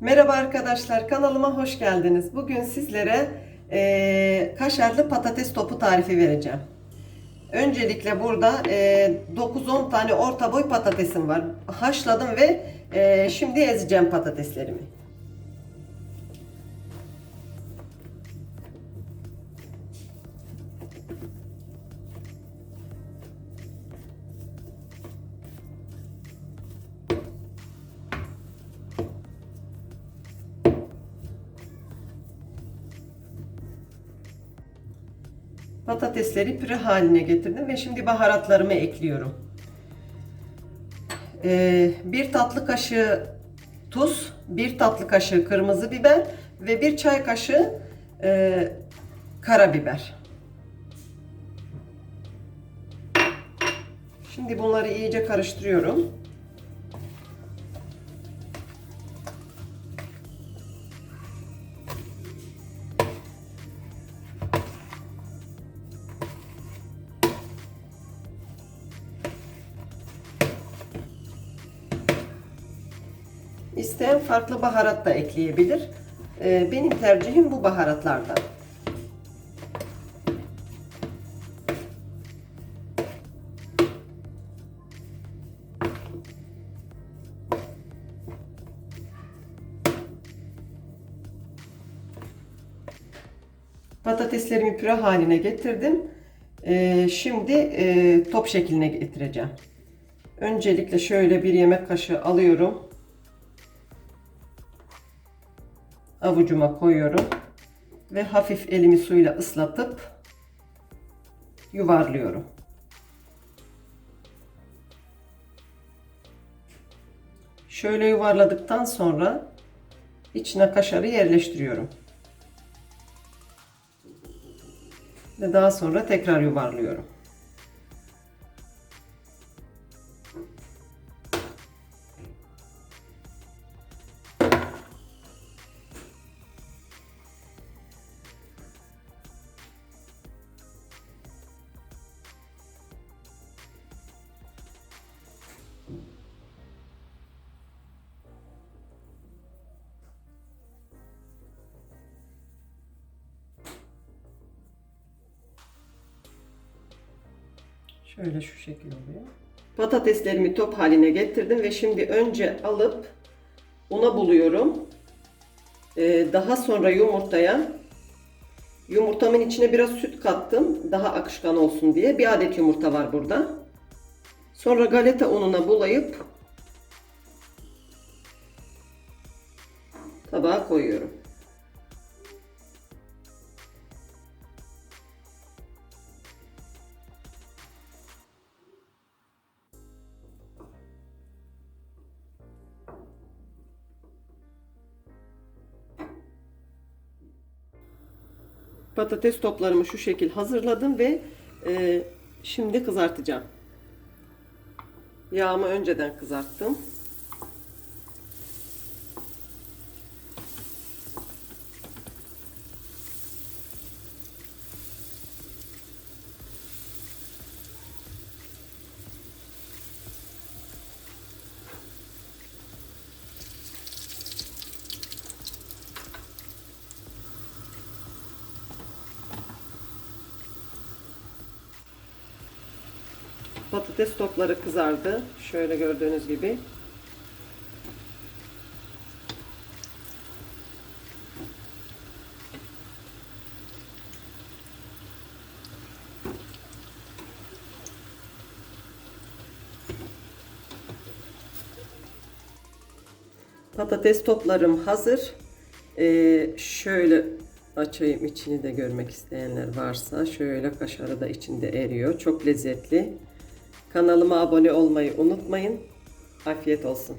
Merhaba arkadaşlar, kanalıma hoş geldiniz. Bugün sizlere eee, kaşarlı patates topu tarifi vereceğim. Öncelikle burada eee, 9-10 tane orta boy patatesim var. Haşladım ve eee, şimdi ezeceğim patateslerimi. Patatesleri püre haline getirdim ve şimdi baharatlarımı ekliyorum. Ee, bir tatlı kaşığı tuz, bir tatlı kaşığı kırmızı biber ve bir çay kaşığı e, karabiber. Şimdi bunları iyice karıştırıyorum. İsteyen farklı baharat da ekleyebilir. Ee, benim tercihim bu baharatlardan. Patateslerimi püre haline getirdim. Ee, şimdi e, top şekline getireceğim. Öncelikle şöyle bir yemek kaşığı alıyorum. Avucuma koyuyorum ve hafif elimi suyla ıslatıp yuvarlıyorum. Şöyle yuvarladıktan sonra içine kaşarı yerleştiriyorum. Ve daha sonra tekrar yuvarlıyorum. Şöyle şu şekil oluyor. Patateslerimi top haline getirdim ve şimdi önce alıp una buluyorum. Ee, daha sonra yumurtaya yumurtamın içine biraz süt kattım. Daha akışkan olsun diye. Bir adet yumurta var burada. Sonra galeta ununa bulayıp tabağa koyuyorum. Patates toplarımı şu şekil hazırladım ve e, şimdi kızartacağım. Yağımı önceden kızarttım. Patates topları kızardı. Şöyle gördüğünüz gibi. Patates toplarım hazır. Ee, şöyle açayım içini de görmek isteyenler varsa. Şöyle kaşarı da içinde eriyor. Çok lezzetli. Kanalıma abone olmayı unutmayın. Afiyet olsun.